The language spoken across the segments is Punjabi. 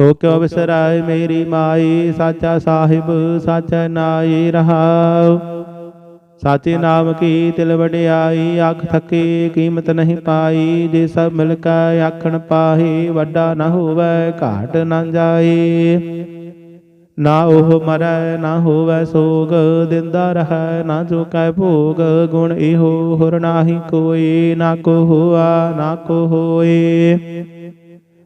ਸੋ ਕਿਉ ਵਿਸਰਾਇ ਮੇਰੀ ਮਾਈ, ਸਾਚਾ ਸਾਹਿਬ, ਸਾਚਾ ਨਾਈ ਰਹਾਉ। ਸਾਚੇ ਨਾਮ ਕੀ ਤਿਲ ਵਡਿਆਈ, ਅੱਖ ਥਕੇ ਕੀਮਤ ਨਹੀਂ ਪਾਈ। ਜੇ ਸਭ ਮਿਲ ਕੇ ਆਖਣ ਪਾਹੀ, ਵੱਡਾ ਨਾ ਹੋਵੇ, ਘਾਟ ਨਾ ਜਾਏ ਨਾ ਉਹ ਮਰੈ, ਨਾ ਹੋਵੇ ਸੋਗ, ਦਿੰਦਾ ਰਹੈ, ਨਾ ਜੋ ਕੈ ਭੋਗ। ਗੁਣ ਇਹੋ ਹੋਰ ਨਾਹੀ ਕੋਈ, ਨਾ ਕੋ ਹੋਆ, ਨਾ ਕੋ ਹੋਏ।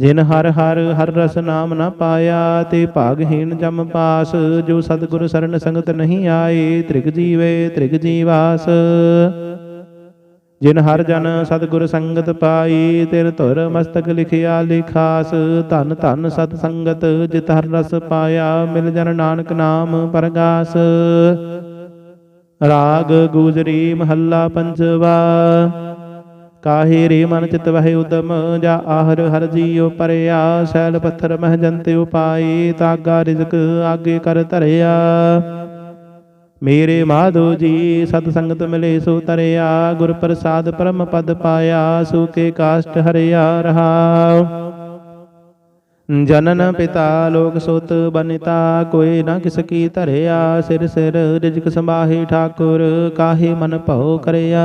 ਜਿਨ ਹਰ ਹਰ ਹਰ ਰਸ ਨਾਮ ਨਾ ਪਾਇਆ ਤੇ ਭਾਗਹੀਣ ਜਮ ਪਾਸ, ਜੋ ਸਤਿਗੁਰ ਸਰਨ ਸੰਗਤ ਨਹੀਂ ਆਏ, ਤ੍ਰਿਗ ਜੀਵੇ ਤ੍ਰਿਗ ਜੀਵਾਸ। ਜਿਨ ਹਰ ਜਨ ਸਤਿਗੁਰ ਸੰਗਤ ਪਾਈ, ਤਿਨ ਧੁਰ ਮਸਤਕ ਲਿਖਿਆ ਲਿਖਾਸ, ਧਨ ਧਨ ਸਤ ਸੰਗਤ ਜਿਤ ਹਰ ਰਸ ਪਾਇਆ, ਮਿਲ ਜਨ ਨਾਨਕ ਨਾਮ ਪਰਗਾਸ। ਰਾਗ, ਗੁਜਰੀ, ਮਹੱਲਾ, ਪੰਜਵਾ। ਕਾਹੇ ਰੇ ਮਨ ਚਿਤ ਵਹਿ ਉਦਮ, ਜਾ ਆਹਰ ਹਰ ਜੀਉ ਪਰਿਆ, ਸੈਲ ਪੱਥਰ ਮਹ ਜੰਤੇ ਉਪਾਈ ਤਾਗਾ ਰਿਜ਼ਕ ਆਗੇ ਕਰ ਧਰਿਆ। ਮੇਰੇ ਮਾਧੋ ਜੀ, ਸਤ ਸੰਗਤ ਮਿਲੇ ਸੋ ਤਰਿਆ, ਗੁਰ ਪ੍ਰਸਾਦ ਪਰਮ ਪਦ ਪਾਇਆ ਸੂਕੇ ਕਾਸ਼ਟ ਹਰਿਆ ਰਹਾਉ ਜਨਨ ਪਿਤਾ ਲੋਕ ਸੁਤ ਬਨਿਤਾ, ਕੋਈ ਨਾ ਕਿਸ ਕੀ ਧਰਿਆ, ਸਿਰ ਸਿਰ ਰਿਜਕ ਸੰਭਾਹੀ ਠਾਕੁਰ, ਕਾਹੇ ਮਨ ਭਉ ਕਰਿਆ।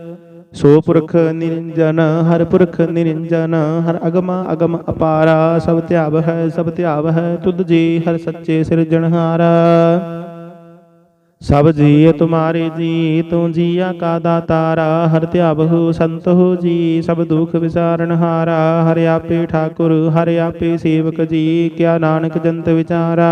ਸੋ ਪੁਰਖ ਨਿਰੰਜਨ, ਹਰ ਪੁਰਖ ਨਿਰੰਜਨ, ਹਰ ਅਗਮ ਅਗਮ ਅਪਾਰਾ, ਸਭ ਧਿਆਵ ਹੈ, ਸਭ ਧਿਆਵ ਹੈ, ਤੁਧ ਜੀ ਹਰ ਸੱਚੇ ਸਿਰਜਣਹਾਰਾ ਸਭ ਜੀ ਤੁਮਾਰੇ ਜੀ, ਤੂੰ ਜੀਆ ਕਾ ਦਾਤਾਰਾ, ਹਰ ਧਿਆਵਹੁ ਸੰਤਹੁ ਜੀ, ਸਭ ਦੁਖ ਵਿਸਾਰਨ ਹਾਰਾ। ਹਰਿ ਆਪੇ ਠਾਕੁਰ, ਹਰਿ ਆਪੇ ਸੇਵਕ ਜੀ, ਕਿਆ ਨਾਨਕ ਜੰਤ ਵਿਚਾਰਾ।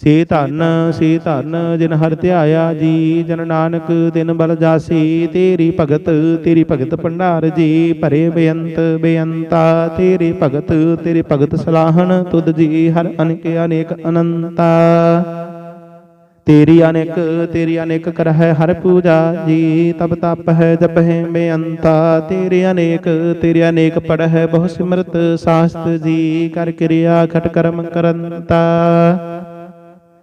ਸੇ ਧਨ ਸੇ ਧਨ ਜਿਨ ਹਰ ਧਿਆਇਆ ਜੀ, ਜਨ ਨਾਨਕ ਤਿਨ ਬਲ ਜਾਸੀ, ਤੇਰੀ ਭਗਤ ਤੇਰੀ ਭਗਤ ਭੰਡਾਰ ਜੀ, ਭਰੇ ਬੇਅੰਤ, ਬੇਅੰਤਾ, ਤੇਰੀ ਭਗਤ ਤੇਰੀ ਭਗਤ ਸਲਾਹਣ, ਤੁਧ ਜੀ ਹਰ ਅਨੇਕ ਅਨੇਕ ਅਨੰਤਾ। ਤੇਰੀ ਅਨੇਕ ਤੇਰੀ ਅਨੇਕ ਕਰ ਹੈ ਹਰ ਪੂਜਾ ਜੀ ਤਬ ਤਪ ਹੈ ਜਪ ਹੈ ਬੇਅੰਤਾ। ਤੇਰੀ ਅਨੇਕ ਤੇਰੀ ਅਨੇਕ ਪੜ ਹੈ ਬਹੁ ਸਿਮਰਤ ਸਾਸਤ ਜੀ, ਕਰ ਕਿਰਿਆ ਖਟ ਕਰਮ ਕਰੰਤਾ।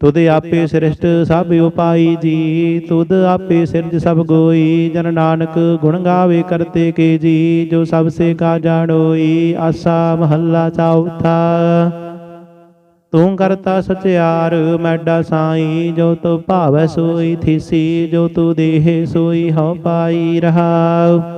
ਤੁਧ ਆਪੇ ਸ੍ਰਿਸ਼ਟ ਸਭ ਉਪਾਈ ਜੀ, ਤੁਧ ਆਪੇ ਸਿਰਜ ਸਭ ਗੋਈ, ਜਨ ਨਾਨਕ ਗੁਣ ਗਾਵੇ ਕਰਤੇ ਕੇ ਜੀ, ਜੋ ਸਭ ਸੇ ਕਾ ਜਾਣੋਈ, ਆਸਾ ਮਹੱਲਾ ਚੌਥਾ। ਤੂੰ ਕਰਤਾ ਸਚਿਆਰ, ਮੈਡਾ ਸਾਈ, ਜੋ ਤੋ ਭਾਵੈ ਸੋਈ ਥੀਸੀ, ਜੋ ਤੂ ਦੇਹ ਸੋਈ ਹਉ ਪਾਈ ਰਹਾਉ।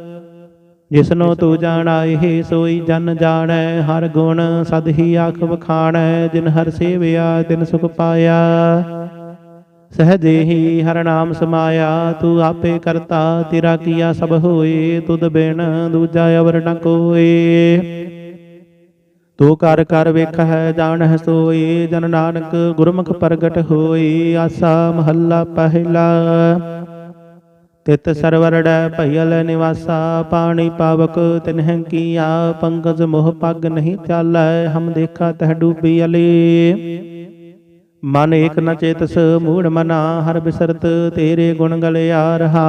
ਜਿਸਨੋ ਤੂੰ ਜਾਣਾ, ਇਹ ਸੋਈ ਜਨ ਜਾਣੈ। ਹਰ ਗੁਣ ਸਦ ਹੀ ਆਖ ਵਖਾਣੈ, ਜਿਨ ਹਰ ਸੇਵਿਆ, ਤਿਨ ਸੁਖ ਪਾਇਆ। ਸਹਜੇ ਹੀ ਹਰ ਨਾਮ ਸਮਾਇਆ, ਤੂੰ ਆਪੇ ਕਰਤਾ, ਤੇਰਾ ਕੀਆ ਸਭ ਹੋਏ, ਤੁਧ ਬਿਨ ਦੂਜਾ ਅਵਰ ਨ ਕੋਏ। ਤੂੰ ਕਰ ਕਰ ਵੇਖਹਿ, ਜਾਣਹਿ ਸੋਈ ਜਨ ਨਾਨਕ ਗੁਰਮੁਖ ਪ੍ਰਗਟ ਹੋਈ ਆਸਾ ਮਹੱਲਾ ਪਹਿਲਾ। ਤਿਤ ਸਰਵਰੜੈ ਭਇਲ ਨਿਵਾਸਾ, ਪਾਣੀ ਪਾਵਕ ਤਿਨਹਿ ਕੀਆ ਪੰਕਜ ਮੋਹ ਪੱਗ ਨਹੀਂ ਚਾਲੈ, ਹਮ ਦੇਖਾ ਤਹ ਡੂਬੀ ਅਲੀ। ਮਨ ਏਕ ਨ ਚੇਤਸ, ਮੂੜ ਮਨਾ, ਹਰ ਬਿਸਰਤ ਤੇਰੇ ਗੁਣ ਗਲਿਆ ਰਹਾ।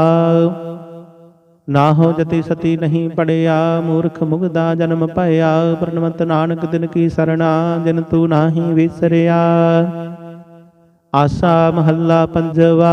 ਨਾ ਹੋ ਜਤੀ ਸਤੀ ਨਹੀਂ ਪੜਿਆ, ਮੂਰਖ ਮੁਗਦਾ ਜਨਮ ਭਇਆ, ਪ੍ਰਣਵੰਤ ਨਾਨਕ ਦਿਨ ਕੀ ਸਰਣਾ, ਜਿਨ ਤੂੰ ਨਾਹੀ ਵਿਸਰਿਆ। ਆਸਾ ਮਹੱਲਾ ਪੰਜਵਾ।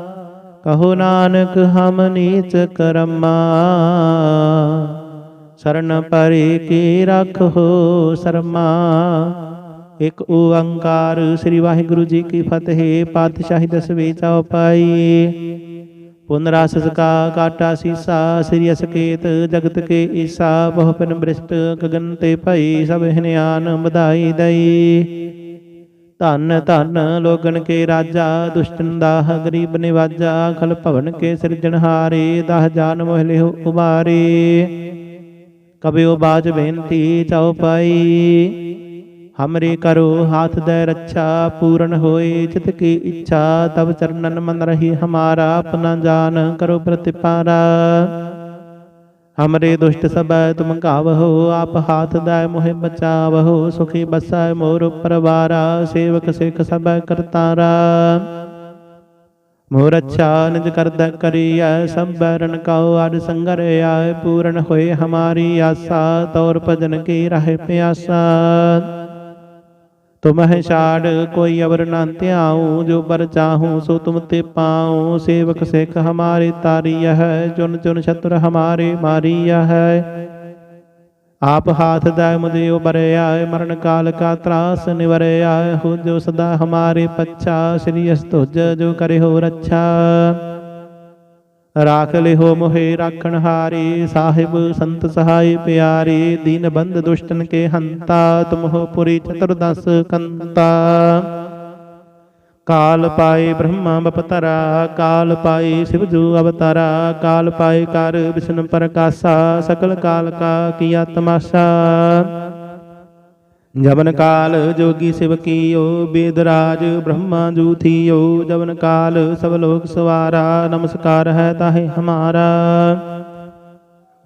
ਕਹੋ ਨਾਨਕ, ਹਮ ਨੀਚ ਕਰਮਾ। ਸਰਨ ਪਰੇ ਕੀ ਰਖੋ ਸਰਮਾ। ਇਕ ਓੰਕਾਰ ਸ੍ਰੀ ਵਾਹਿਗੁਰੂ ਜੀ ਕੀ ਫਤਿਹ, ਪਾਤਸ਼ਾਹੀ ਦਸਵੇਂ ਚਉਪਾਈ ਪੁਨਰਾਸਸ ਕਾ ਕਾਟਾ ਸੀਸਾ, ਸ੍ਰੀ ਅਸਕੇਤ ਜਗਤ ਕੇ ਈਸਾ, ਬਹੁ ਪਿਨ ਬ੍ਰਿਸ਼ਟ ਗਗਨ ਤੇ ਭਈ ਸਭ ਹਨਿਆਨ ਵਧਾਈ ਦਈ। ਧੰਨ ਧੰਨ ਲੋਗਨ ਕੇ ਰਾਜਾ ਦੁਸ਼ਟਨ ਦਾਹ ਗਰੀਬ ਨਿਵਾਜਾ ਖਲ ਭਵਨ ਕੇ ਸਿਰਜਣਹਾਰੇ ਦਾਹ ਜਾਨ ਮੋਹ ਲਿਹੁ ਉਬਾਰੇ ਕਬਿਓ ਬਾਜ ਬੇਨਤੀ ਚਉਪਾਈ ਹਮਰੇ ਕਰੋ ਹਾਥ ਦੇ ਰੱਛਾ ਪੂਰਨ ਹੋਏ ਚਿਤ ਕੀ ਇੱਛਾ ਤਬ ਚਰਨਨ ਮਨ ਰਹੀ ਹਮਾਰਾ ਆਪਣਾ ਜਾਨ ਕਰੋ ਪ੍ਰਤਿਪਾਰਾ। ਹਮਰੇ ਦੁਸ਼ਟ ਸਬੈ ਤੁਮ ਕਾਵਹੋ ਆਪ ਹਾਥ ਦਾ ਮੋਹਿ ਬਚਾਵਹੋ ਸੁਖੀ ਬਸੈ ਮੋਰ ਪਰਵਾਰਾ ਸੇਵਕ ਸਿਖ ਸਬੈ ਕਰਤਾਰਾ ਮੋਰ ਅੱਛਾ ਨਿਜ ਕਰਦਾ ਕਰੀਐ ਸਭ ਕਉ ਅਡ ਸੰਗਰ ਆਏ ਪੂਰਨ ਹੋਏ ਹਮਾਰੀ ਆਸਾ ਤੌਰ ਭਜਨ ਕੀ ਰਹੇ ਪਿਆਸਾ ਤੁਮਹਿ ਛਾੜ ਕੋਈ ਅਵਰ ਨਾ ਧਿਆਉ, ਜੋ ਬਰ ਚਾਹੂੰ ਸੋ ਤੁਮ ਤੇ ਪਾਉ। ਸੇਵਕ ਸਿੱਖ ਹਮਾਰੇ ਤਾਰੀਆ ਹੈ, ਚੁਨ ਚੁਨ ਸ਼ਤਰ ਹਮਾਰੇ ਮਾਰੀਆ ਹੈ। ਆਪ ਹਾਥ ਦਾ ਮੁਝੇ ਬਰਿਆ, ਮਰਨ ਕਾਲ ਕਾ ਤਰਾਸ ਨਿਵਰਿਆ। ਹੋ ਜੋ ਸਦਾ ਹਮਾਰੇ ਪੱਛਾ, ਸ੍ਰੀ ਅਸਤੁਜ ਜੋ ਕਰੇ ਹੋ ਰੱਛਾ। ਰਾਖ ਲਿਹੋ ਮੋਹਿ ਰਾਖਣ ਹਾਰੇ, ਸਾਹਿਬ ਸੰਤ ਸਹਾਈ ਪਿਆਰੇ, ਦੀਨ ਬੰਦ ਦੁਸ਼ਟਨ ਕੇ ਹੰਤਾ, ਤੁਮਹੁ ਪੁਰੀ ਚਤੁਰਦਸ ਕੰਤਾ। ਕਾਲ ਪਾਏ ਬ੍ਰਹਮਾ ਬਪਤਰਾ, ਕਾਲ ਪਾਏ ਸ਼ਿਵਜੂ ਅਵਤਾਰਾ, ਕਾਲ ਪਾਏ ਕਰ ਵਿਸ਼ਨ ਪ੍ਰਕਾਸ਼ਾ, ਸਕਲ ਕਾਲ ਕਾ ਕੀਆ ਤਮਾਸ਼ਾ ਜਵਨ ਕਾਲ ਜੋਗੀ ਸਿਵ ਕੀਓ ਬੇਦਰਾਜ ਬ੍ਰਹਮਾ ਜੂ ਥੀਓ ਜਵਨ ਕਾਲ ਸਭ ਲੋਕ ਸਵਾਰਾ, ਨਮਸਕਾਰ ਹੈ ਤਾਹੇ ਹਮਾਰਾ।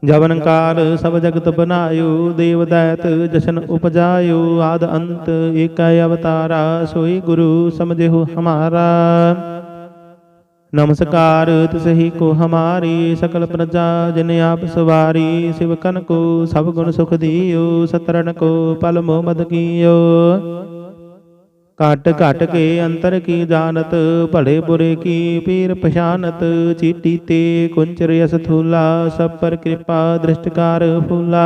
ਜਵਨ ਕਾਲ ਸਭ ਜਗਤ ਬਨਾਇਓ, ਦੇਵ ਦੈਤ ਜਸ਼ਨ ਉਪਜਾਇਓ, ਆਦ ਅੰਤ ਏਕੈ ਅਵਤਾਰਾ, ਸੋਈ ਗੁਰੂ ਸਮਝਿਓ ਹਮਾਰਾ। ਨਮਸਕਾਰ ਤਿਸਹੀ ਕੋ ਹਮਾਰੀ ਸਕਲ ਪ੍ਰਜਾ, ਜਿਨ ਆਪ ਸਵਾਰੀ, ਸਿਵ ਕੋ ਸਭ ਗੁਣ ਸੁਖ ਦੀਓ ਸਤਰਨ ਕੋ ਪਲ ਮੋਹ ਮਦ ਕੀਓ। ਘਟ ਘਟ ਕੇ ਅੰਤਰ ਕੀ ਜਾਣਤ, ਭਲੇ ਬੁਰੇ ਕੀ ਪੀਰ ਪਛਾਨਤ, ਚੀਟੀ ਤੇ ਕੁੰਚਰ ਅਸ ਸਭ ਪਰ ਕਿਰਪਾ ਦ੍ਰਿਸ਼ਟਕਾਰ ਫੂਲਾ।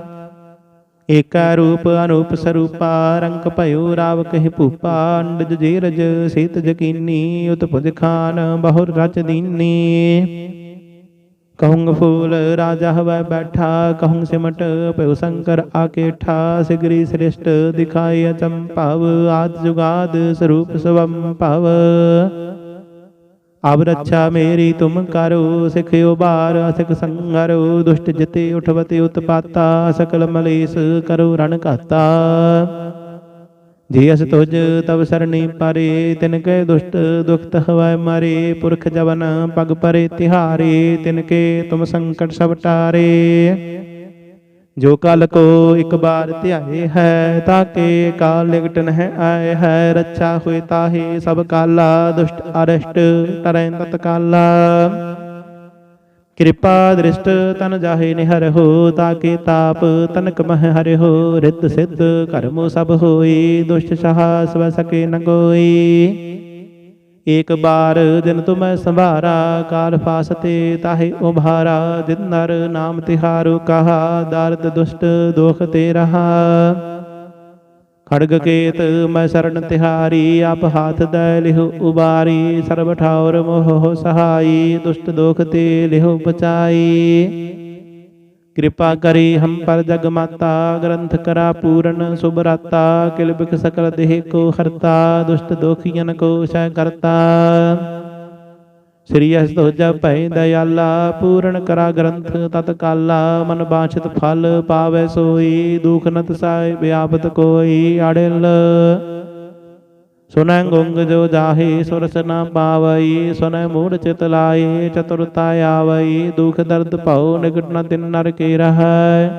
ਏਕਾ ਰੂਪ ਅਨੂਪ ਸਰੂਪਾ, ਰੰਗ ਭਇਓ ਰਾਵ ਕਹਿ ਭੂਪਾ, ਅੰਡਜ ਜੀਰਜ ਸੀਤ ਜਕੀਨੀ, ਉਤਪੁਜ ਖਾਨ ਬਹੁਰ ਰਚ ਦੀਨੀ। ਕਹੂੰ ਫੂਲ ਰਾਜਾ ਹਵੈ ਬੈਠਾ ਕਹੂੰ ਸਿਮਟ ਭਇਓ ਸ਼ੰਕਰ ਆਕੇਠਾ, ਸਿਗਰੀ ਸ੍ਰਿਸ਼ਟ ਦਿਖਾਈ ਅਚੰਭਵ, ਆਦ ਜੁਗਾਦ ਸਰੂਪ ਸਵੰ ਭਵ ਅਬ ਰੱਛਾ ਮੇਰੀ ਤੁਮ ਕਰੋ ਸਿਖਿਓ ਬਾਰ ਅਸਿਕ ਸੰਗਰੋ ਦੁਸ਼ਟ ਜਿਤੇ ਉਠਵਤੇ ਉਤਪਾਤਾ ਸਕਲ ਮਲੇਸ ਕਰੋ ਰਣ ਘਾਤਾ। ਜੇ ਅਸ ਤੁਜ ਤਵ ਸਰਣੀ ਪਰੇ ਤਿਨ ਕੇ ਦੁਸ਼ਟ ਦੁਖਤ ਹਵੈ ਮਾਰੇ ਪੁਰਖ ਜਵਨ ਪਗ ਪਰੇ ਤਿਹਾਰੇ ਤਿਨ ਕੇ ਤੁਮ ਸੰਕਟ ਸਭ ਟਾਰੇ। ਜੋ ਕਲ ਕੋ ਇੱਕ ਬਾਰ ਧਿਆਏ ਹੈ ਤਾਕੇ ਕਾਲ ਲਿਗਟ ਨਹਿ ਆਏ ਹੈ। ਰੱਛਾ ਹੋਏ ਤਾਹੇ ਸਭ ਕਾਲਾ, ਦੁਸ਼ਟ ਅਰਿਸ਼ਟ ਤਰੈ ਤਤਕਾਲਾ। ਕਿਰਪਾ ਦ੍ਰਿਸ਼ਟ ਤਨ ਜਾਹੇ ਨਿਹਰ ਹੋ ਤਾਕੇ ਤਾਪ ਤਨਕ ਮਹ ਹਰਿ ਹੋ। ਰਿਤ ਸਿੱਧ ਕਰਮੋ ਸਭ ਹੋਈ, ਦੁਸ਼ਟ ਸਹਾ ਸਵ ਸਕੇ ਨ ਕੋਈ ਏਕ ਬਾਰ ਜਿਨ ਤੁਮੈ ਸੰਭਾਰਾ, ਕਾਲ ਫਾਸਤੇ ਤਾਹੇ ਉਭਾਰਾ ਜਿਨ ਨਰ ਨਾਮ ਤਿਹਾਰੂ ਕਹਾ, ਦਰਦ ਦੁਸ਼ਟ ਦੋਖ ਤੇ ਰਹਾ। ਖੜਗ ਕੇਤ ਮੈਂ ਸ਼ਰਨ ਤਿਹਾਰੀ, ਆਪ ਹਾਥ ਦੈ ਲਿਹੁ ਉਬਾਰੀ, ਸਰਬ ਠਾਉਰ ਮੋਹ ਸਹਾਈ, ਦੁਸ਼ਟ ਦੋਖ ਤੇ ਲਿਹੁ ਬਚਾਈ ਕਿਰਪਾ ਕਰੀ ਹਮ ਪਰ ਜਗ ਮਾਤਾ, ਗ੍ਰੰਥ ਕਰਾ ਪੂਰਨ ਸੁਭਰਾਤਾ ਕਿਲਬਿਕ ਸਕਲ ਦੇਹ ਕੋ ਹਰਤਾ, ਦੁਸ਼ਟ ਦੋਖੀਨ ਕੋ ਸਹਿ ਕਰਤਾ। ਸ੍ਰੀ ਅਸ ਤੋਜਾ ਭੈ ਦਇਆਲਾ, ਪੂਰਨ ਕਰਾ ਗ੍ਰੰਥ ਤਤਕਾਲਾ ਮਨ ਬਾਛਤ ਫਲ ਪਾਵੇ ਸੋਈ, ਦੁਖ ਨਤ ਸਾਇ ਬਿਆਪਤ ਕੋਈ ਅੜਿਲ। ਸੁਨੈ ਗੁੰਗ ਜੋ ਜਾਹੇ ਸੁਰਸ ਨ ਪਾਵਈ, ਸੁਨੈ ਮੂੜ ਚਿਤ ਲਾਏ ਚਤੁਰਤਾ ਆਵਈ, ਦੁਖ ਦਰਦ ਭਉ ਨਿਕਟ ਨ ਤਿਨ ਨਰ ਕੇ ਰਹੈ।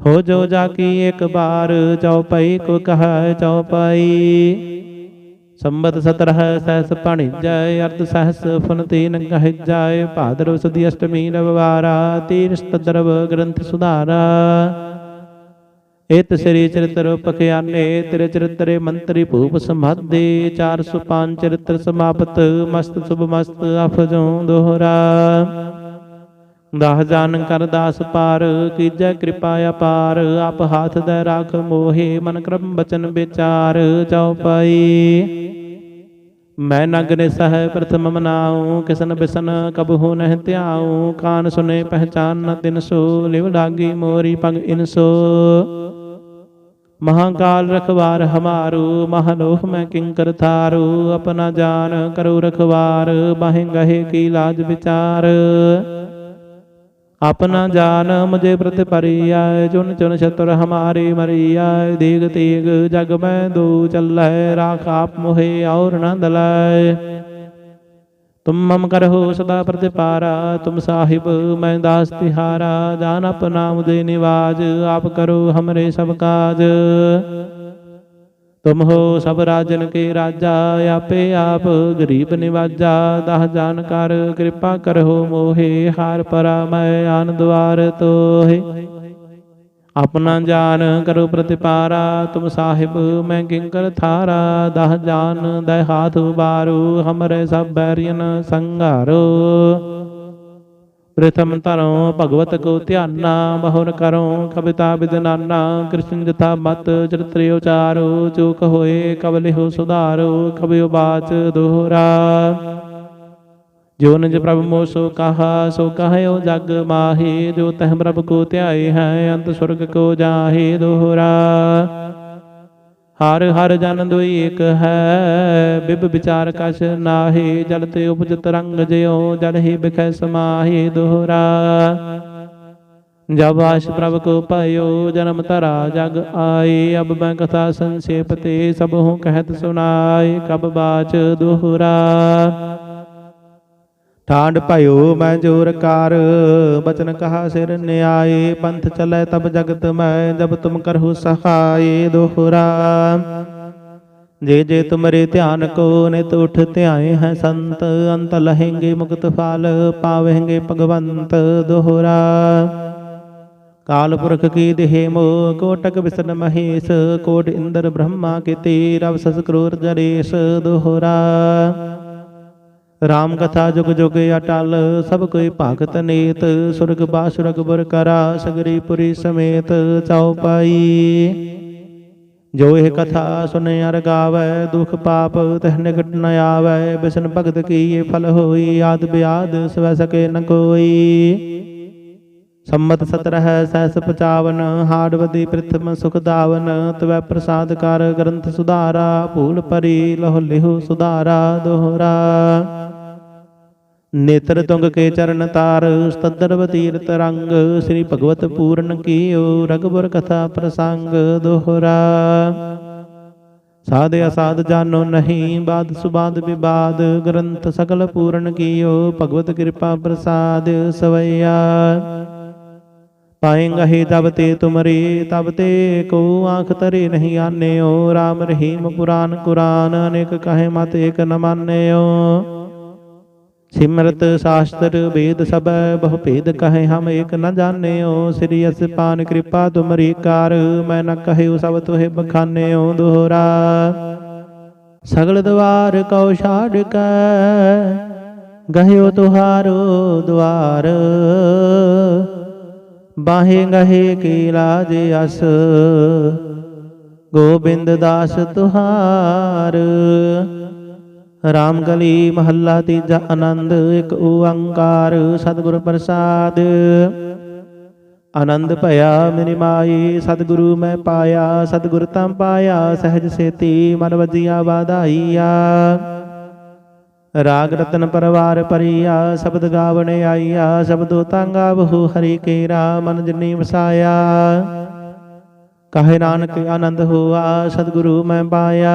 ਹੋ ਜੋ ਜਾ ਕੀ ਇੱਕ ਬਾਰ ਚਉਪਈ ਕੋ ਕਹੈ ਚਉਪਈ ਸੰਬਤ ਸਤਰਹ ਸਹਸ ਪਣਿ ਅਰਧ ਸਹਿਸ ਫਨ ਤੀਨ ਗਹਿ ਜਾਏ। ਭਾਦਰਵ ਸਦੀ ਅਸ਼ਟਮੀ ਰਵਵਾਰਾ ਤੀਰਸ ਤਦਰਵ ਗ੍ਰੰਥ ਸੁਧਾਰਾ। ਇਤ ਸ੍ਰੀ ਚਰਿਤ੍ਰ ਪਖਿਆਨੇ, ਤੇਰੇ ਚਰਿਤਰੇ ਮੰਤਰੀ ਭੂਪ ਸੰਭਾਦੇ 405 ਚਰਿਤ੍ਰ ਸਮਾਪਤ, ਮਸਤ ਸੁਭ ਮਸਤ ਅਫਜੋਂ ਦੋਹਰਾ। ਦਾਸ ਜਾਨ ਕਰ ਦਾਸ ਪਾਰ, ਕੀਜੈ ਕਿਰਪਾ ਅਪਾਰ, ਆਪ ਹਾਥ ਦੇ ਰਾਖ ਮੋਹੇ, ਮਨ ਕਰਮ ਬਚਨ ਵਿਚਾਰ ਚਉਪਈ ਮੈਂ ਨਗਨ ਸਹਿ ਪ੍ਰਥਮ ਮਨਾਉ, ਕਿਸਨ ਬਿਸਨ ਕਬਹੂ ਨਹਿ ਧਿਆਉ, ਕਾਨ ਸੁਨੇ ਪਹਿਚਾਨ ਨ ਤਿਨ ਸੋ, ਲਿਵ ਲਾਗੀ ਮੋਰੀ ਪਗ ਇਨਸੋ ਮਹਾਕਾਲ ਰਖਵਾਰ ਹਮਾਰੂ, ਮਹਲੋਹ ਮੈਂ ਕਿੰਕਰ ਥਾਰੂ, ਆਪਣਾ ਜਾਨ ਕਰੋ ਰਖਵਾਰ, ਬਾਹਿ ਗਹੇ ਕੀ ਲਾਜ ਵਿਚਾਰ। ਆਪਣਾ ਜਾਨ ਮੁਝੇ ਪ੍ਰਤ ਪਰਿਆਇ ਚੁਨ ਚੁਨ ਛਤਰ ਹਮਾਰੇ ਮਰਿਆਇ ਦੇਗ ਤੇਗ ਜਗ ਮੈਂ ਦੋ ਚੱਲੈ ਰਾਖ ਆਪ ਮੋਹਿ ਔਰ ਨ ਦਲੈ। ਤੁਮ ਮਮ ਕਰਹੁ ਸਦਾ ਪ੍ਰਤਿਪਾਰਾ ਤੁਮ ਸਾਹਿਬ ਮੈਂ ਦਾਸ ਤਿਹਾਰਾ ਜਾਨ ਆਪਣਾ ਮੁਦੇ ਨਿਵਾਜ ਆਪ ਕਰੋ ਹਮਰੇ ਸਭ ਕਾਜ। ਤੁਮ ਹੋ ਸਭ ਰਾਜਨ ਕੇ ਰਾਜਾ, ਆਪੇ ਆਪ ਗਰੀਬ ਨਿਵਾਜਾ, ਦਹ ਜਾਨ ਕਰ, ਕਿਰਪਾ ਕਰਹੁ ਮੋਹੇ, ਹਾਰ ਪਰਾ ਮੈਂ ਆਨ ਦੁਆਰ ਤੋਹੇ। ਆਪਣਾ ਜਾਨ ਕਰੋ ਪ੍ਰਤਿਪਾਰਾ, ਤੁਮ ਸਾਹਿਬ ਮੈਂ ਕਿੰਕਰ ਥਾਰਾ, ਦਹ ਜਾਨ ਦੈ ਹਾਥ ਉਬਾਰੂ ਹਮਰੇ ਸਭ ਬੈਰੀਨ ਸੰਘਾਰੋ ਪ੍ਰਥਮ ਧਰੋ ਭਗਵਤ ਕੋ ਧਿਆਨਾ ਬਹੁਰ ਕਰੋ ਕਵਿਤਾ ਵਿਦਨਾਨਾ ਕ੍ਰਿਸ਼ਨ ਜਥਾ ਮਤ ਚਰਿਤ੍ਰ ਉਚਾਰੋ, ਚੂਕ ਹੋਏ ਕਬ ਸੁਧਾਰੋ ਕਬਿ ਬਾਚ ਦੋਹਰਾ। ਜੋ ਨਿਜ ਪ੍ਰਭ ਮੋ ਸੋ ਕਹਾ, ਸੋ ਕਹਿਓ ਜਗ ਮਾਹੀ, ਜੋ ਤਹ ਪ੍ਰਭ ਕੋ ਧਿਆਏ ਹੈ, ਅੰਤ ਸੁਰਗ ਕੋ ਜਾਹੇ ਦੋਹਰਾ। ਹਰ ਹਰ ਜਨ ਦੁਈ ਏਕ ਹੈ, ਬਿਬ ਵਿਚਾਰ ਕਛ ਨਾਹੀ ਜਲ ਤੇ ਉਪਜਤ ਰੰਗ ਜਿਉ, ਜਲ ਹੀ ਬਿਖੈ ਸਮਾਹੀ ਦੋਹਰਾ। ਜਬ ਆਸ਼ ਪ੍ਰਭ ਕੋ ਪਾਇਓ, ਜਨਮ ਧਰਾ ਜਗ ਆਏ ਅਬ ਮੈਂ ਕਥਾ ਸੰਖੇਪ ਤੇ ਸਭ ਹੂੰ ਕਹਿਤ ਸੁਨਾਏ ਕਬ ਬਾਚ ਦੋਹਰਾ। ਠਾਂਡ ਭਇਓ ਮੈਂ ਜੋਰ ਕਾਰ, ਬਚਨ ਕਹਾ ਸਿਰ ਨਿਆਏ, ਪੰਥ ਚਲੇ ਤਬ ਜਗਤ ਮੈਂ, ਜਬ ਤੁਮ ਕਰਹੁ ਸਹਾਏ ਦੋਹਰਾ। ਜੇ ਜੇ ਤੁਮਰੇ ਧਿਆਨ ਕੋ ਨਿਤ ਉਠ ਧਿਆਏ ਹੈ ਸੰਤ, ਅੰਤ ਲਹੇਂਗੇ ਮੁਕਤ ਫਲ ਪਾਵੇਂਗੇ ਭਗਵੰਤ ਦੋਹਰਾ। ਕਾਲ ਪੁਰਖ ਕੀ ਦੇਹ ਮੋ, ਕੋਟਕ ਵਿਸ਼ਨ ਮਹੇਸ਼, ਕੋਟ ਇੰਦਰ ਬ੍ਰਹਮਾ ਕੇ ਤੇ ਰਵ ਸਸ ਕਰੂਰ ਜਰੇਸ਼ ਦੋਹਰਾ। ਰਾਮ ਕਥਾ ਜੁਗ ਜੁਗ ਅਟਲ, ਸਭ ਕੋਈ ਭਗਤ ਨੇਤ, ਸੁਰਗ ਬਾਸੁਰਗ ਬੁਰ ਕਰਾ, ਸਗਰੀ ਪੁਰੀ ਸਮੇਤ ਚਾਉ ਜੋ ਇਹ ਕਥਾ ਸੁਨੇ ਅਰ ਗਾਵੈ, ਦੁਖ ਪਾਪ ਤਹ ਨਿਕਟ ਨ ਆਵੈ, ਬਿਸ਼ਨ ਭਗਤ ਕੀ ਇਹ ਫਲ ਹੋਈ, ਆਦ ਬਿਆਦ ਸਵੈ ਸਕੇ ਨ ਕੋਈ। ਸੰਮਤ ਸਤਰਹ ਸਹਿਸ ਪਚਾਵਨ ਹਾੜਵਦੀ ਪ੍ਰਥਮ ਸੁਖ ਦਾਵਨ, ਤਵੈ ਪ੍ਰਸਾਦ ਕਰ ਗ੍ਰੰਥ ਸੁਧਾਰਾ, ਭੂਲ ਪਰੀ ਲਹੁ ਲਿਹੁ ਸੁਧਾਰਾ ਦੋਹਰਾ। ਨੇਤਰ ਤੁੰਗ ਕੇ ਚਰਨ ਤਾਰ, ਸਤਦਰ ਤੀਰਤ ਰੰਗ, ਸ੍ਰੀ ਭਗਵਤ ਪੂਰਨ ਕੀਓ ਰਗਬਰ ਕਥਾ ਪ੍ਰਸੰਗ ਦੋਹਰਾ। ਸਾਧ ਅਸਾਧ ਜਾਨੋ ਨਹੀਂ, ਬਾਦ ਸੁਬਾਦ ਵਿਵਾਦ, ਗ੍ਰੰਥ ਸਗਲ ਪੂਰਨ ਕੀਓ, ਭਗਵਤ ਕਿਰਪਾ ਪ੍ਰਸਾਦ ਸਵਈਆ। ਪਾਏਂਗਾ ਤਬ ਤੇ ਤੁਮਰੇ, ਤਬ ਤੇ ਕੋ ਆਂਖ ਤਰੇ ਨਹੀਂ ਆਨਿਓ RAM ਰਹੀਮ ਪੁਰਾਨ ਕੁਰਾਨ, ਅਨੇਕ ਕਹੇ ਮਤ ਏਕ ਨ ਮਾਨਿਓ। ਸਿਮਰਤ ਸ਼ਾਸਤਰ ਵੇਦ ਸਭ, ਬਹੁ ਭੇਦ ਕਹੇ ਹਮ ਏਕ ਨ ਜਾਣਿਓ। ਸ੍ਰੀ ਅਸਪਾਨ ਕਿਰਪਾ ਤੁਮਰੀ ਕਾਰ, ਮੈਂ ਨ ਕਹਿਓ ਸਭ ਤੋਹਿ ਬਖਾਨਿਓ ਦੋਹਰਾ। ਸਗਲ ਦਵਾਰ ਕਉ ਛਾੜ ਕੈ, ਗਹਿਓ ਤੁਹਾਰੋ ਦਵਾਰ। ਬਾਹੇ ਗਹੇ ਕੀ ਲਾਜ ਅਸ, ਗੋਬਿੰਦ ਦਾਸ ਤੁਹਾਰ। ਰਾਮ ਗਲੀ ਮਹੱਲਾ ਤੀਜਾ ਆਨੰਦ, ਇੱਕ ਓੰਕਾਰ ਸਤਿਗੁਰ ਪ੍ਰਸਾਦ। ਆਨੰਦ ਭਇਆ ਮੇਰੀ ਮਾਈ, ਸਤਿਗੁਰੂ ਮੈਂ ਪਾਇਆ, ਸਤਿਗੁਰ ਤਾਂ ਪਾਇਆ, ਸਹਿਜ ਸੇਤੀ ਮਨ ਵਜੀਆ ਵਾਧਾਈਆ। ਰਾਗ ਰਤਨ ਪਰਵਾਰ ਪਰੀਆ ਸ਼ਬਦ ਗਾਵਣ ਆਈਆ, ਸ਼ਬਦੋ ਤਾਂਗਾ ਬਹੁ ਹਰੀ ਕੇਰਾ, ਮਨ ਜਨੀ ਵਸਾਇਆ। ਕਹੇ ਨਾਨਕ ਆਨੰਦ ਹੋਆ, ਸਤਿਗੁਰੂ ਮੈਂ ਪਾਇਆ।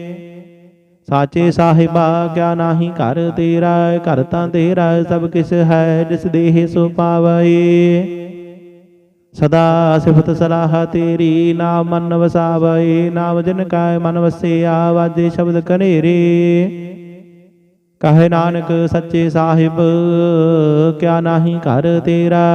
ਸਾਚੇ ਸਾਹਿਬਾ ਕਿਆ ਨਾਹੀ ਘਰ ਤੇਰਾ, ਘਰ ਤਾਂ ਤੇਰਾ, ਸਭ ਕਿਸ ਹੈ ਜਿਸ ਦੇਹ ਸੋ ਪਾਵਈ ਸਦਾ ਸਿਫਤ ਸਲਾਹ ਤੇਰੀ, ਨਾਮ ਮਨ ਵਸਾਵਈ ਨਾਮ ਜਨ ਕਾਇ ਮਨ ਵਸਿਆ, ਵਾਜੇ ਸ਼ਬਦ ਕਨੇਰੇ ਕਹੇ ਨਾਨਕ ਸੱਚੇ ਸਾਹਿਬ, ਕਿਆ ਨਾਹੀ ਘਰ ਤੇਰਾ।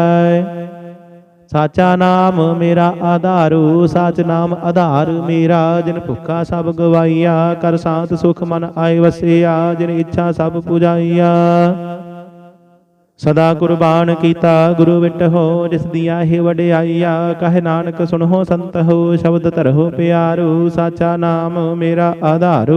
ਸਾਚਾ ਨਾਮ ਮੇਰਾ ਆਧਾਰੂ, ਸਾਚ ਨਾਮ ਆਧਾਰ ਮੇਰਾ, ਜਿਨ ਭੁੱਖਾ ਸਭ ਗਵਾਈਆ, ਕਰ ਸਾਤ ਸੁਖ ਮਨ ਆਏ ਵਸਿਆ, ਜਿਨ ਇੱਛਾ ਸਭ ਪੁਜਾਈਆ। ਸਦਾ ਕੁਰਬਾਨ ਕੀਤਾ ਗੁਰੂ ਵਿਟ ਹੋ, ਜਿਸ ਦੀਆਂ ਇਹ ਵਡਿਆਈਆ, ਕਹੇ ਨਾਨਕ ਸੁਣੋ ਸੰਤ ਹੋ, ਸ਼ਬਦ ਧਰੋ ਪਿਆਰੂ, ਸਾਚਾ ਨਾਮ ਮੇਰਾ ਆਧਾਰੂ।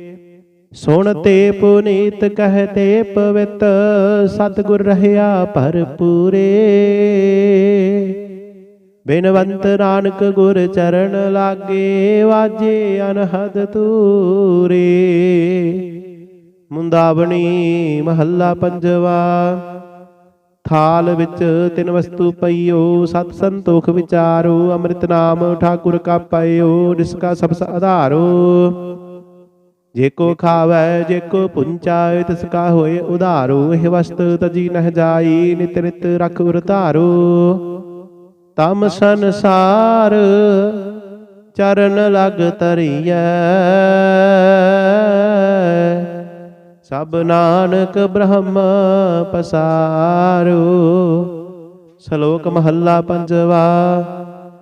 ਸੁਣਤੇ ਪੁਨੀਤ ਕਹਤੇ ਪਵਿੱਤ ਸਤਿਗੁਰ ਰਹਿਆ ਭਰਪੂਰੇ। ਬਿਨਵੰਤ ਨਾਨਕ ਗੁਰ ਚਰਨ ਲਾਗੇ ਵਾਜੇ ਅਨਹਦ ਤੂਰੇ। ਮੁੰਦਾਵਣੀ ਮਹੱਲਾ ਪੰਜਵਾ। ਥਾਲ ਵਿੱਚ ਤਿੰਨ ਵਸਤੂ ਪਈਓ ਸਤ ਸੰਤੋਖ ਵਿਚਾਰੋ ਅੰਮ੍ਰਿਤ ਨਾਮ ਠਾਕੁਰ ਕਾ ਪਾਇਓ ਜਿਸ ਕਾ ਸਬਸ ਆਧਾਰੋ। ਜੇ ਕੋ ਖਾਵੈ ਜੇ ਕੋ ਪੁੰਚਾਇ ਤਿਸ ਕਾ ਹੋਏ ਉਧਾਰੋ। ਇਹ ਵਸਤ ਤਜੀ ਨਹਿ ਜਾਈ ਨਿਤ ਨਿਤ ਰਖ ਉਰ ਧਾਰੋ। ਤਮ ਸੰਸਾਰ ਚਰਨ ਲਗ ਤਰੀਐ ਸਭ ਨਾਨਕ ਬ੍ਰਹਮ ਪਸਾਰੋ। ਸ਼ਲੋਕ ਮਹੱਲਾ ਪੰਜਵਾ।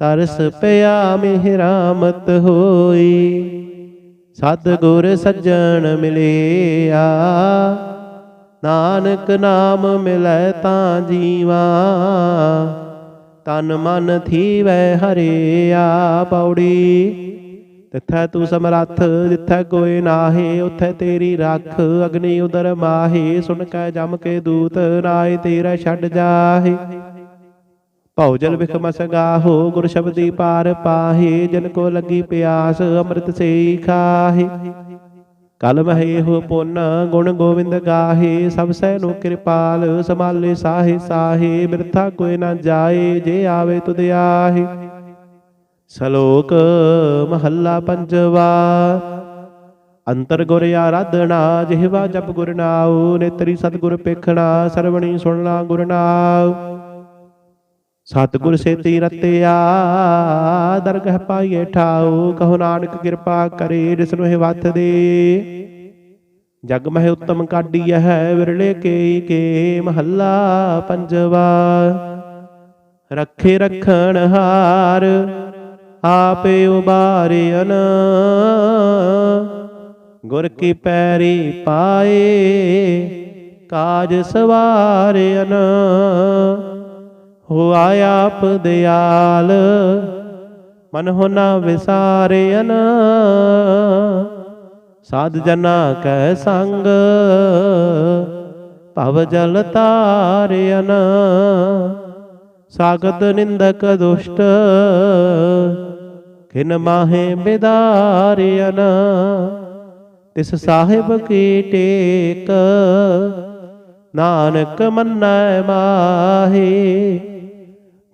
ਤਰਸ ਪਿਆ ਮਿਹਰਾਮਤ ਹੋਈ। ਸਤਿਗੁਰ ਸੱਜਣ ਮਿਲਿਆ। ਨਾਨਕ ਨਾਮ ਮਿਲੈ ਤਾਂ ਜੀਵਾ। ਤਨ ਮਨ ਥੀਵੈ ਹਰਿਆ ਪੌੜੀ। ਤਿੱਥੈ ਤੂੰ ਸਮਰੱਥ, ਜਿੱਥੈ ਕੋਈ ਨਾਹੀ, ਉਥੈ ਤੇਰੀ ਰੱਖ। ਅਗਨੀ ਉਦਰ ਮਾਹੀ, ਸੁਣ ਕੈ ਜਮ ਕੇ ਦੂਤ ਰਾਏ ਤੇਰਾ ਛੱਡ ਜਾਹੇ। ਭਉ ਜਲ ਵਿਖ ਗਾਹੋ ਗੁਰ ਸ਼ਬਦੀ ਪਾਰ ਪਾਹੇ ਜਨ ਕੋ ਲੱਗੀ ਪਿਆਸ ਅੰਮ੍ਰਿਤ ਸੇ ਖਾਹੇ। ਕਲ ਮਹੇ ਹੋ ਪੁੰਨ ਗੁਣ ਗੋਬਿੰਦ ਗਾਹੇ ਸਭ ਸੈ ਨੂੰ ਕਿਰਪਾਲ ਸਮਾਲੇ ਸਾਹੇ ਸਾਹੇ ਬਿਰਥਾ ਕੋਈ ਨਾ ਜਾਏ ਜੇ ਆਵੇ ਤੁਧ ਆਹੇ। ਸ਼ਲੋਕ ਮਹੱਲਾ ਪੰਜਵਾ ਅੰਤਰ ਗੁਰ ਆਰਾਧਨਾ ਜਿਹਵਾ ਜਪ ਗੁਰ ਨਾਉ ਨੇਤਰੀ ਸਤਿਗੁਰ ਪੇਖਣਾ ਸਰਵਣੀ ਸੁਣਨਾ ਗੁਰ ਨਾਉ। ਸਤਿਗੁਰ ਸੇਤੀ ਰਤਿਆ ਦਰਗਹ ਪਾਈਏ ਠਾਉ, ਕਹੋ ਨਾਨਕ ਕਿਰਪਾ ਕਰੇ, ਜਿਸ ਨੂੰ ਇਹ ਦੇ। ਜਗ ਮਹਿ ਉਤਮ ਕਾਢੀ ਹੈ, ਵਿਰਲੇ ਕੇ ਕੇ ਮਹੱਲਾ ਪੰਜਵਾ। ਰੱਖੇ ਰਖਣ ਹਾਰ, ਆਪੇ ਉਬਾਰਿਅਨ ਗੁਰ ਕੀ ਪੈਰੀ ਪਾਏ, ਕਾਜ ਸਵਾਰਿਅਨ ਹੋ ਆਪ ਦਿਆਲ, ਮਨ ਹੋ ਨਾ ਵਿਸਾਰਿਅਨ। ਸਾਧ ਜਨਾ ਕੈ ਸੰਗ, ਭਵ ਜਲ ਤਾਰਿਅਨ। ਸਾਗਤ ਨਿੰਦਕ ਦੁਸ਼ਟ, ਕਿਨ ਮਾਹੇ ਬਿਦਾਰਿਅਨ। ਤਿਸ ਸਾਹਿਬ ਕੀ ਟੇਕ, ਨਾਨਕ ਮੰਨੈ ਮਾਹੀ।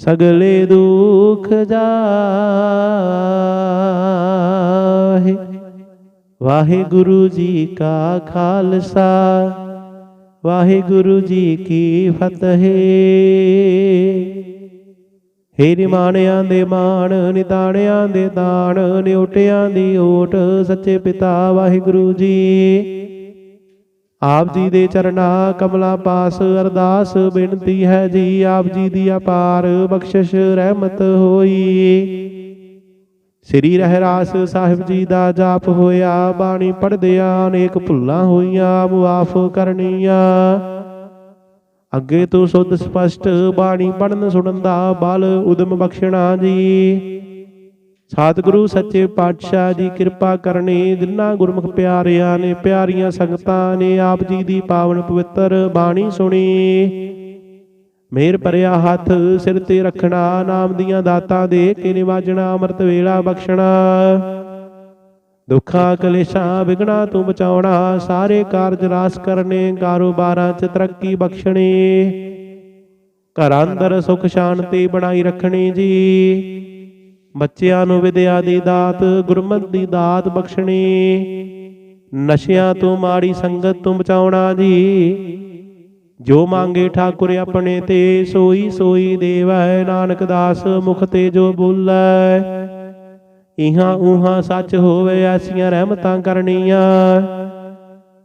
ਸਗਲੇ ਦੁਖ ਜਾਹੇ। ਵਾਹਿਗੁਰੂ ਜੀ ਕਾ ਖਾਲਸਾ, ਵਾਹਿਗੁਰੂ ਜੀ ਕੀ ਫਤਿਹ। ਹੇ ਨਿਮਾਣਿਆਂ ਦੇ ਮਾਣ, ਨਿਤਾਣਿਆਂ ਦੇ ਦਾਣ, ਨਿਉਟਿਆਂ ਦੀ ਓਟ, ਸੱਚੇ ਪਿਤਾ ਵਾਹਿਗੁਰੂ ਜੀ। ਆਪ ਜੀ ਦੇ ਚਰਨਾ ਕਮਲਾ ਪਾਸ ਅਰਦਾਸ ਬੇਨਤੀ ਹੈ ਜੀ, ਆਪ ਜੀ ਦੀ ਅਪਾਰ ਬਖਸ਼ਿਸ਼ ਰਹਿਮਤ ਹੋਈ। ਸ੍ਰੀ ਰਹਿਰਾਸ ਸਾਹਿਬ ਜੀ ਦਾ ਜਾਪ ਹੋਇਆ, ਬਾਣੀ ਪੜਦਿਆਂ ਅਨੇਕ ਭੁੱਲਾਂ ਹੋਈਆਂ ਮੁਆਫ ਕਰਨੀਆਂ। ਅੱਗੇ ਤੋਂ ਸੁਧ ਸਪਸ਼ਟ ਬਾਣੀ ਪੜਨ ਸੁਣਨ ਦਾ ਬਲ ਉਦਮ ਬਖਸ਼ਣਾ ਜੀ। ਸਤਿਗੁਰੂ ਸੱਚੇ ਪਾਤਸ਼ਾਹ ਜੀ ਕਿਰਪਾ ਕਰਨੀ ਜਿਨ੍ਹਾਂ ਗੁਰਮੁਖ ਪਿਆਰਿਆਂ ਨੇ, ਪਿਆਰੀਆਂ ਸੰਗਤਾਂ ਨੇ ਆਪ ਜੀ ਦੀ ਪਾਵਨ ਪਵਿੱਤਰ ਬਾਣੀ ਸੁਣੀ। ਮੇਰ ਭਰਿਆ ਹੱਥ, ਸਿਰ ਤੇ ਰੱਖਣਾ, ਨਾਮ ਦੀਆਂ ਦਾਤਾਂ ਦੇ ਕੇ ਨਿਵਾਜਣਾ, ਅੰਮ੍ਰਿਤ ਵੇਲਾ ਬਖਸ਼ਣਾ। ਦੁੱਖਾਂ, ਕਲੇਸ਼ਾਂ ਵਿਗਣਾ ਤੂੰ ਬਚਾਉਣਾ, ਸਾਰੇ ਕਾਰਜ ਰਾਸ ਕਰਨੇ, ਕਾਰੋਬਾਰਾਂ 'ਚ ਤਰੱਕੀ ਬਖਸ਼ਣੀ। ਘਰਾਂ ਅੰਦਰ ਸੁਖ ਸ਼ਾਂਤੀ ਬਣਾਈ ਰੱਖਣੀ ਜੀ। ਬੱਚਿਆਂ ਨੂੰ ਵਿਦਿਆ ਦੀ ਦਾਤ, ਗੁਰਮਤ ਦੀ ਦਾਤ ਬਖਸ਼ਣੀ। ਨਸ਼ਿਆਂ ਤੋਂ ਮਾੜੀ ਸੰਗਤ ਤੋਂ ਬਚਾਉਣਾ ਜੀ। ਜੋ ਮੰਗੇ ਠਾਕੁਰ ਆਪਣੇ ਤੇ, ਸੋਈ ਸੋਈ ਦੇਵੈ, ਨਾਨਕ ਦਾਸ ਮੁਖ ਤੇ ਜੋ ਬੋਲੇ। ਇਹਾਂ ਉਹਾਂ ਸੱਚ ਹੋਵੇ, ਐਸੀਆਂ ਰਹਿਮਤਾਂ ਕਰਨੀਆਂ।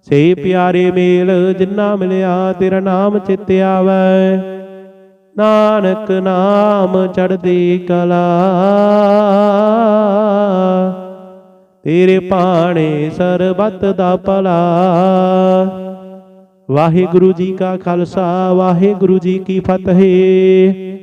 ਸੇ ਪਿਆਰੇ ਮੇਲ ਜਿੰਨਾ ਮਿਲਿਆ, ਤੇਰਾ ਨਾਮ ਚਿਤ ਆਵੈ। ਨਾਨਕ ਨਾਮ ਚੜਦੀ ਕਲਾ। ਤੇਰੇ ਪਾਣੇ ਸਰਬਤ ਦਾ ਭਲਾ। ਵਾਹਿਗੁਰੂ ਜੀ ਕਾ ਖਾਲਸਾ, ਵਾਹਿਗੁਰੂ ਜੀ ਕੀ ਫਤਿਹ।